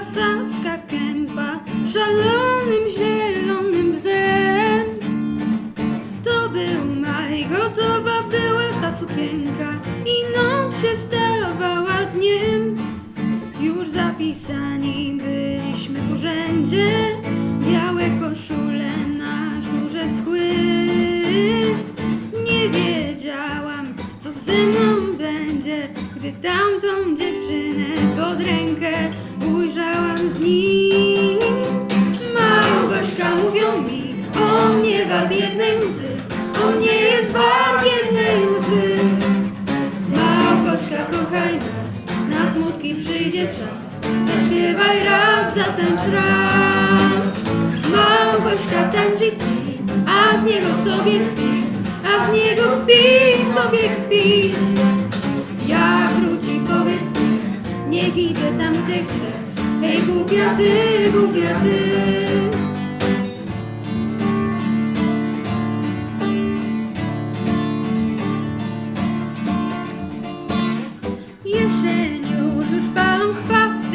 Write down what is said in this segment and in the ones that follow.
saska kępa szalonym zielonym bzem. To był maj, gotowa była ta sukienka i noc się stawała dniem. Już zapisani byliśmy w urzędzie, białe koszule na sznurze schły. Nie wiedziałam, co ze mną będzie, gdy tamtą dziewczynę Mówią mi, on nie wart jednej łzy, on nie jest wart jednej łzy. Małgośka, kochaj nas, na smutki przyjdzie czas. Zaśpiewaj raz, zatańcz raz. Małgośka tańczy i kpi, a z niego sobie kpi, a z niego kpi, sobie kpi. Jak wróci, powiedz mi, niech idzie tam, gdzie chce. Hej, głupia ty, głupia ty.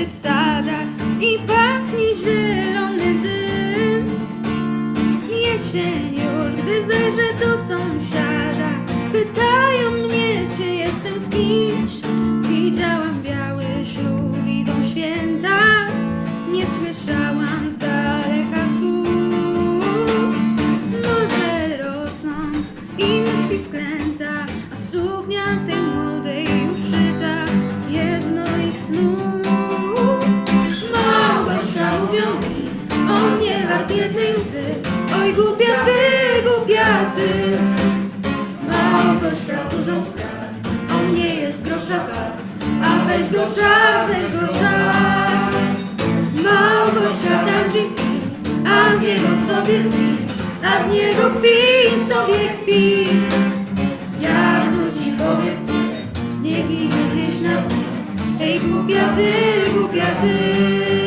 W sadach i pachnie zielony dym. Jesień już, gdy zajrzę do sąsiada, pytają mnie, czy jestem z kimś. Widziałam biały ślub, idą święta, nie słyszałam z daleka słów. Może rosną i nóżki jednej łzy, oj głupia ty, głupia ty. Małgośka dużą skat, on nie jest grosza wart, a weź go czar, weź go czar. Małgosia tańczy kpi, a z niego sobie kpi, a z niego kpi, sobie kpi. Jak wróci powiedz mi, niech idzie gdzieś na. Hej głupia ty, głupia ty.